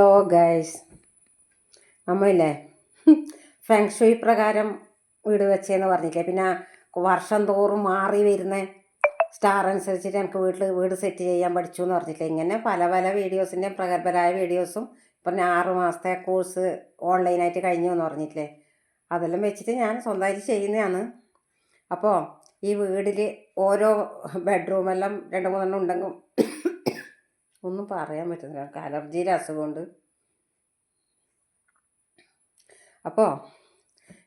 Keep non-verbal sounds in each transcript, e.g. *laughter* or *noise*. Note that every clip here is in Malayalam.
ഹലോ ഗൈസ് അമ്മയില്ലേ ഫെങ്ഷുയി പ്രകാരം വീട് വെച്ചതെന്ന് പറഞ്ഞില്ലേ. പിന്നെ വർഷം തോറും മാറി വരുന്ന സ്റ്റാർ അനുസരിച്ചിട്ട് എനിക്ക് വീട്ടിൽ വീട് സെറ്റ് ചെയ്യാൻ പഠിച്ചു എന്ന് പറഞ്ഞില്ലേ. ഇങ്ങനെ പല പല വീഡിയോസിന്റെ പ്രഗത്ഭരായ വീഡിയോസും ഇപ്പം ആറ് മാസത്തെ കോഴ്സ് ഓൺലൈനായിട്ട് കഴിഞ്ഞു എന്ന് പറഞ്ഞില്ലേ. അതെല്ലാം വെച്ചിട്ട് ഞാൻ സ്വന്തമായിട്ട് ചെയ്യുന്നതാണ്. അപ്പോൾ ഈ വീടിൽ ഓരോ ബെഡ്റൂമെല്ലാം രണ്ട് മൂന്നെണ്ണം ഉണ്ടെങ്കിൽ ഒന്നും പറയാൻ പറ്റുന്നില്ല. എനിക്ക് അലർജിയുടെ അസുഖമുണ്ട്. അപ്പോൾ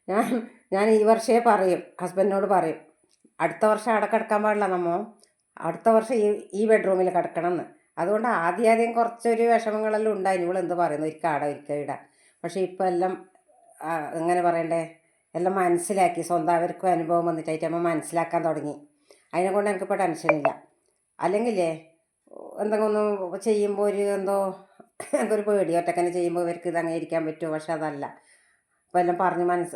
ഞാൻ ഞാൻ ഈ വർഷമേ പറയും ഹസ്ബൻഡിനോട് പറയും അടുത്ത വർഷം അവിടെ കിടക്കാൻ പാടില്ല നമ്മോ. അടുത്ത വർഷം ഈ ഈ ബെഡ്റൂമിൽ കിടക്കണം എന്ന് അതുകൊണ്ട് ആദ്യം ആദ്യം കുറച്ചൊരു വിഷമങ്ങളെല്ലാം ഉണ്ടായി. ഇവൾ എന്ത് പറയുന്നു? ഒരിക്കൽ ആട ഒരിക്കൽ ഇടാം പക്ഷേ ഇപ്പം എല്ലാം എങ്ങനെ പറയണ്ടേ? എല്ലാം മനസ്സിലാക്കി. സ്വന്തം അവർക്കും അനുഭവം വന്നിട്ടായിട്ട് നമ്മൾ മനസ്സിലാക്കാൻ തുടങ്ങി. അതിനെ കൊണ്ട് എനിക്കിപ്പോൾ ടെൻഷനില്ല. അല്ലെങ്കിലേ എന്തെങ്കിലും ഒന്ന് ചെയ്യുമ്പോൾ ഒരു എന്തോ എനിക്കൊരു പേടി ഒറ്റക്കനെ ചെയ്യുമ്പോൾ ഇവർക്ക് ഇത് അങ്ങനെ ഇരിക്കാൻ പറ്റുമോ? പക്ഷെ അതല്ല. അപ്പോൾ എല്ലാം പറഞ്ഞ് മനസ്സ്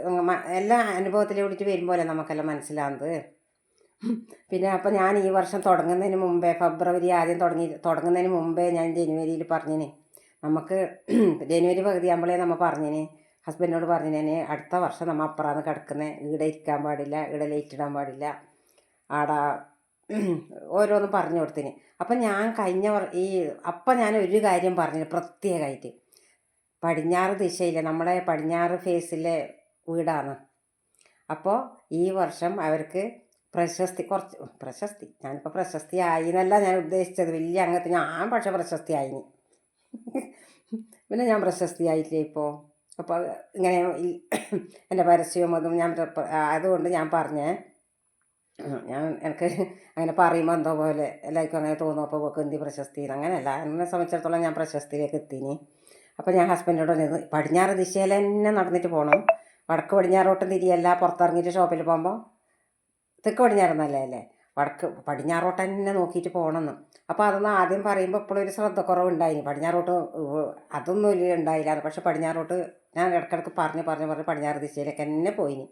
എല്ലാ എല്ലാ വിളിച്ച് വരുമ്പോലെ നമുക്കെല്ലാം മനസ്സിലാകുന്നത് പിന്നെ അപ്പോൾ ഞാൻ ഈ വർഷം തുടങ്ങുന്നതിന് മുമ്പേ ഫെബ്രുവരി ആദ്യം തുടങ്ങി തുടങ്ങുന്നതിന് മുമ്പേ ഞാൻ ജനുവരിയിൽ പറഞ്ഞിന്. നമുക്ക് *clears throat* ജനുവരി പകുതി ആകുമ്പോഴേ നമ്മൾ പറഞ്ഞിന്. ഹസ്ബൻഡിനോട് പറഞ്ഞിന് അടുത്ത വർഷം നമ്മൾ അപ്പുറമാണ് കിടക്കുന്നത് ഇവിടെ ഇരിക്കാൻ പാടില്ല ഇവിടെ ലൈറ്റ് ഇടാൻ പാടില്ല. ആടെ ഓരോന്നും പറഞ്ഞു കൊടുത്തിന് അപ്പം ഞാൻ കഴിഞ്ഞ ഈ അപ്പം ഞാൻ ഒരു കാര്യം പറഞ്ഞു പ്രത്യേകമായിട്ട്. പടിഞ്ഞാറ് ദിശയിലെ നമ്മുടെ പടിഞ്ഞാറ് ഫേസിലെ വീടാണ്. അപ്പോൾ ഈ വർഷം അവർക്ക് പ്രശസ്തി കുറച്ച് പ്രശസ്തി ഞാനിപ്പോൾ പ്രശസ്തി ആയി എന്നല്ല ഞാൻ ഉദ്ദേശിച്ചത്. വലിയ അങ്ങനത്തെ ഞാൻ പക്ഷെ പ്രശസ്തി ആയിന് പിന്നെ ഞാൻ പ്രശസ്തി ആയിട്ടില്ലേ ഇപ്പോൾ? അപ്പോൾ ഇങ്ങനെ എന്റെ പരസ്യവും അതും ഞാൻ അതുകൊണ്ട് ഞാൻ പറഞ്ഞേ. ഞാൻ എനിക്ക് അങ്ങനെ പറയുമ്പോൾ എന്തോ പോലെ എല്ലാവർക്കും അങ്ങനെ തോന്നും. അപ്പോൾ ഒക്കെ എന്തി പ്രശസ്തി അങ്ങനെയല്ല. എന്നെ സംബന്ധിച്ചിടത്തോളം ഞാൻ പ്രശസ്തിയിലേക്ക് എത്തിന്. അപ്പോൾ ഞാൻ ഹസ്ബൻഡിനോട് പറഞ്ഞത് പടിഞ്ഞാറ് ദിശയിൽ തന്നെ നടന്നിട്ട് പോകണം വടക്ക് പടിഞ്ഞാറോട്ടും തിരിയല്ല പുറത്തിറങ്ങിയിട്ട് ഷോപ്പിൽ പോകുമ്പോൾ തെക്ക് പടിഞ്ഞാറെന്നല്ലേ അല്ലേ? വടക്ക് പടിഞ്ഞാറോട്ട് തന്നെ നോക്കിയിട്ട് പോകണമെന്ന് അപ്പോൾ അതൊന്നും ആദ്യം പറയുമ്പോൾ ഇപ്പോഴും ഒരു ശ്രദ്ധക്കുറവുണ്ടായിനി പടിഞ്ഞാറോട്ട് അതൊന്നും ഉണ്ടായില്ല പക്ഷെ പടിഞ്ഞാറോട്ട് ഞാൻ ഇടയ്ക്കിടയ്ക്ക് പറഞ്ഞ് പറഞ്ഞ് പറഞ്ഞ് പടിഞ്ഞാറ് ദിശയിലേക്ക് തന്നെ പോയിനി.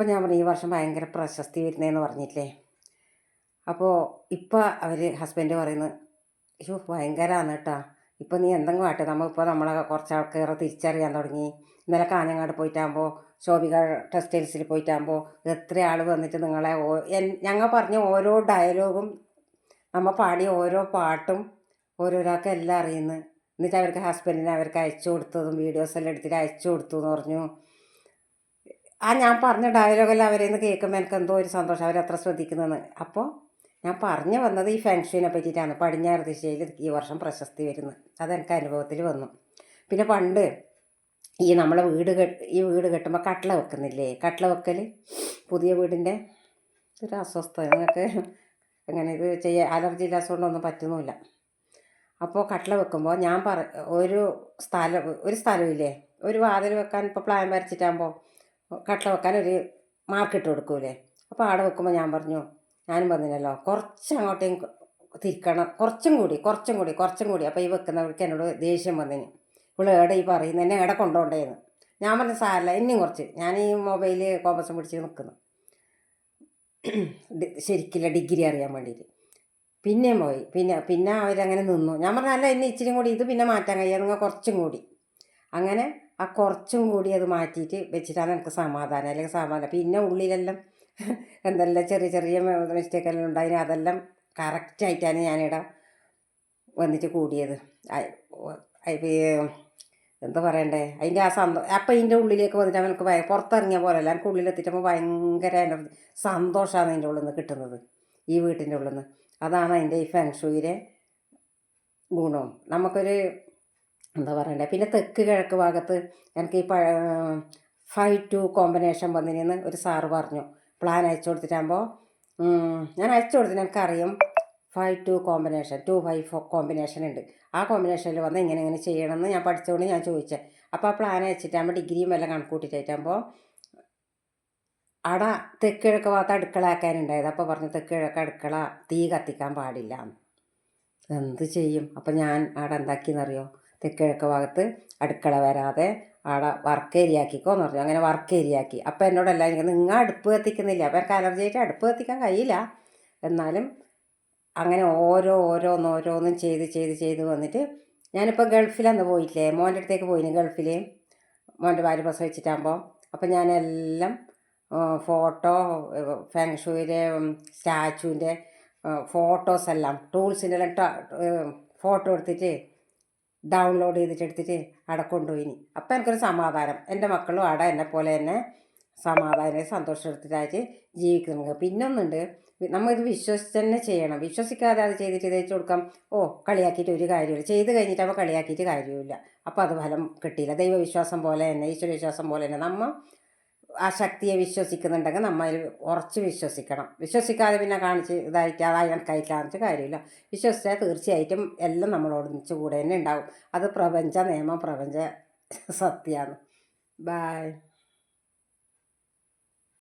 അപ്പോൾ ഞാൻ പറഞ്ഞു ഈ വർഷം ഭയങ്കര പ്രശസ്തി വരുന്നതെന്ന് പറഞ്ഞിട്ടില്ലേ? അപ്പോൾ ഇപ്പോൾ അവർ ഹസ്ബൻഡ് പറയുന്നത് അയ്യോ ഭയങ്കരമാണ് കേട്ടോ. ഇപ്പോൾ നീ എന്തെങ്കിലും ആട്ടെ? നമ്മളിപ്പോൾ നമ്മളെ കുറച്ച് ആൾക്കാരെ തിരിച്ചറിയാൻ തുടങ്ങി. ഇന്നലെ കാഞ്ഞങ്ങാട് പോയിട്ടാകുമ്പോൾ ശോഭിക ടെക്സ്റ്റൈൽസിൽ പോയിട്ടാകുമ്പോൾ എത്ര ആൾ വന്നിട്ട് നിങ്ങളെ ഞങ്ങൾ പറഞ്ഞ ഓരോ ഡയലോഗും നമ്മൾ പാടിയ ഓരോ പാട്ടും ഓരോരാൾക്ക് എല്ലാം അറിയുന്നു. എന്നിട്ട് അവർക്ക് ഹസ്ബൻഡിനെ അവർക്ക് അയച്ചു കൊടുത്തതും വീഡിയോസ് എല്ലാം എടുത്തിട്ട് അയച്ചു കൊടുത്തു എന്ന് പറഞ്ഞു. ആ ഞാൻ പറഞ്ഞ ഡയലോഗെല്ലാം അവരെ നിന്ന് കേൾക്കുമ്പോൾ എനിക്ക് എന്തോ ഒരു സന്തോഷം. അവരത്ര ശ്രദ്ധിക്കുന്നതെന്ന് അപ്പോൾ ഞാൻ പറഞ്ഞു വന്നത് ഈ ഫെങ്ഷുവിനെ പറ്റിയിട്ടാണ്. പടിഞ്ഞാറ് ദിശയിൽ ഈ വർഷം പ്രശസ്തി വരുന്നത്. അതെനിക്ക് അനുഭവത്തിൽ വന്നു. പിന്നെ പണ്ട് ഈ നമ്മളെ വീട് ഈ വീട് കെട്ടുമ്പോൾ കട്ടള വെക്കുന്നില്ലേ? കട്ടള വെക്കൽ പുതിയ വീടിന്റെ ഒരു അസ്വസ്ഥത. നിങ്ങൾക്ക് എങ്ങനെ ഇത് ചെയ്യാൻ അലർജി ഇല്ലാത്തതുകൊണ്ടൊന്നും പറ്റുന്നുമില്ല. അപ്പോൾ കട്ടള വെക്കുമ്പോൾ ഞാൻ പറ ഒരു സ്ഥലം ഒരു സ്ഥലമില്ലേ ഒരു വാതിൽ വെക്കാൻ ഇപ്പോൾ പ്ലാൻ വരച്ചിട്ടാകുമ്പോൾ കട്ടള വെക്കാൻ ഒരു മാർക്ക് ഇട്ട് കൊടുക്കൂലേ? അപ്പോൾ ആടെ വെക്കുമ്പോൾ ഞാൻ പറഞ്ഞു ഞാനും പറഞ്ഞില്ലല്ലോ കുറച്ച് അങ്ങോട്ടേ തിരിക്കണം. കുറച്ചും കൂടി കുറച്ചും കൂടി കുറച്ചും കൂടി. അപ്പോൾ ഈ വെക്കുന്നവർക്ക് എന്നോട് ദേഷ്യം വന്നിന്. ഇവിടെ എവിടെ ഈ പറയുന്നത് എന്നെ എവിടെ കൊണ്ടുപോണ്ടേന്ന് ഞാൻ പറഞ്ഞ സാരല്ല ഇനിയും കുറച്ച്. ഞാൻ ഈ മൊബൈൽ കോമസം പിടിച്ച് നിൽക്കുന്നു ശരിക്കില്ല ഡിഗ്രി അറിയാൻ വേണ്ടിയിട്ട് പിന്നെയും പോയി. പിന്നെ പിന്നെ അവരങ്ങനെ നിന്നു. ഞാൻ പറഞ്ഞ അല്ല ഇനി ഇച്ചിരി കൂടി ഇത് പിന്നെ മാറ്റാൻ കഴിയാതെ കുറച്ചും കൂടി. അങ്ങനെ ആ കുറച്ചും കൂടി അത് മാറ്റിയിട്ട് വെച്ചിട്ടാണ് എനിക്ക് സമാധാനം. അല്ലെങ്കിൽ സമാധാനം. പിന്നെ ഉള്ളിലെല്ലാം *laughs* എന്തെല്ലാം ചെറിയ ചെറിയ മിസ്റ്റേക്കെല്ലാം ഉണ്ടായിന് അതെല്ലാം കറക്റ്റായിട്ടാണ് ഞാനിവിടെ വന്നിട്ട് കൂടിയത്. എന്താ പറയണ്ടേ? അതിന്റെ ആ സന്തോ അപ്പം ഇതിന്റെ ഉള്ളിലേക്ക് വന്നിട്ട് എനിക്ക് ഭയ പുറത്തിറങ്ങിയ പോലെയല്ല എനിക്ക് ഉള്ളിലെത്തിച്ചപ്പോൾ ഭയങ്കര എന്റെ സന്തോഷമാണ് അതിന്റെ ഉള്ളിൽ നിന്ന് കിട്ടുന്നത്. ഈ വീട്ടിന്റെ ഉള്ളിൽ നിന്ന്. അതാണ് അതിന്റെ ഈ ഫെങ്ഷൂയിലെ ഗുണവും. നമുക്കൊരു എന്താ പറയണ്ടേ? പിന്നെ തെക്ക് കിഴക്ക് ഭാഗത്ത് എനിക്ക് ഈ പഴ ഫൈവ് ടു കോമ്പിനേഷൻ വന്നിരുന്ന് ഒരു സാറ് പറഞ്ഞു. പ്ലാൻ അയച്ചു കൊടുത്തിട്ടാകുമ്പോൾ ഞാൻ അയച്ചു കൊടുത്തിട്ട് എനിക്കറിയും. Five two combination two five four combination ഉണ്ട്. ആ കോമ്പിനേഷനിൽ വന്ന് ഇങ്ങനെ ഇങ്ങനെ ചെയ്യണമെന്ന് ഞാൻ പഠിച്ചുകൊണ്ട് ഞാൻ ചോദിച്ചത് അപ്പോൾ ആ പ്ലാൻ അയച്ചിട്ടാകുമ്പോൾ ഡിഗ്രിയും എല്ലാം കണക്കൂട്ടിട്ടാകുമ്പോൾ അട തെക്ക് കിഴക്ക് ഭാഗത്ത് അടുക്കള ആക്കാനുണ്ടായത് അപ്പോൾ പറഞ്ഞു തെക്ക് കിഴക്ക് അടുക്കള തീ കത്തിക്കാൻ പാടില്ല. എന്ത് ചെയ്യും? അപ്പം ഞാൻ അവിടെ എന്താക്കിയെന്നറിയോ? തെക്ക് കിഴക്ക് ഭാഗത്ത് അടുക്കള വരാതെ അവിടെ വർക്ക് ഏരിയ ഏരിയാക്കിക്കോന്ന് പറഞ്ഞു. അങ്ങനെ വർക്ക് ഏരിയ ആക്കി. അപ്പം എന്നോട് എനിക്ക് നിങ്ങൾ അടുപ്പ് കത്തിക്കുന്നില്ല. അപ്പം എനിക്ക് അലർജി ആയിട്ട് അടുപ്പ് കത്തിക്കാൻ കഴിയില്ല. എന്നാലും അങ്ങനെ ഓരോ ഓരോന്ന് ഓരോന്നും ചെയ്ത് ചെയ്ത് ചെയ്ത് വന്നിട്ട് ഞാനിപ്പോൾ ഗൾഫിലന്ന് പോയിട്ടില്ലേ. മോന്റെ അടുത്തേക്ക് പോയിന് ഗൾഫിൽ മോന്റെ ഭാര്യ പ്രസവിച്ചിട്ടാകുമ്പോൾ അപ്പം ഞാനെല്ലാം ഫോട്ടോ ഫെങ്ഷുവിന്റെ സ്റ്റാച്ചുവിന്റെ ഫോട്ടോസ് എല്ലാം ടൂൾസിന്റെ എല്ലാം ഫോട്ടോ എടുത്തിട്ട് ഡൗൺലോഡ് ചെയ്തിട്ട് എടുത്തിട്ട് അവിടെ കൊണ്ടുപോയിനി. അപ്പം എനിക്കൊരു സമാധാനം. എന്റെ മക്കളും അവിടെ എന്നെ പോലെ തന്നെ സമാധാനം സന്തോഷം എടുത്തിട്ടായിട്ട് പിന്നെ ഒന്നുണ്ട് നമ്മൾ ഇത് വിശ്വസിച്ച് തന്നെ ചെയ്യണം. വിശ്വസിക്കാതെ അത് ചെയ്തിട്ട് തേച്ച് കൊടുക്കാം. ഓ കളിയാക്കിയിട്ട് ഒരു കാര്യമില്ല ചെയ്ത് കഴിഞ്ഞിട്ട് അപ്പോൾ കളിയാക്കിയിട്ട് കാര്യമില്ല അപ്പോൾ അത് ഫലം കിട്ടിയില്ല. ദൈവവിശ്വാസം പോലെ തന്നെ ഈശ്വരവിശ്വാസം പോലെ തന്നെ നമ്മൾ ആ ശക്തിയെ വിശ്വസിക്കുന്നുണ്ടെങ്കിൽ നമ്മൾ ഉറച്ച് വിശ്വസിക്കണം. വിശ്വസിക്കാതെ പിന്നെ കാണിച്ച് ഇതായിട്ട് അതായി കണക്കായിട്ട് കാണിച്ച് കാര്യമില്ല. വിശ്വസിച്ചാൽ തീർച്ചയായിട്ടും എല്ലാം നമ്മളോട് ഒന്നിച്ച് കൂടെ തന്നെ ഉണ്ടാകും അത് പ്രപഞ്ച നിയമം പ്രപഞ്ച സത്യമാണ്. ബായ്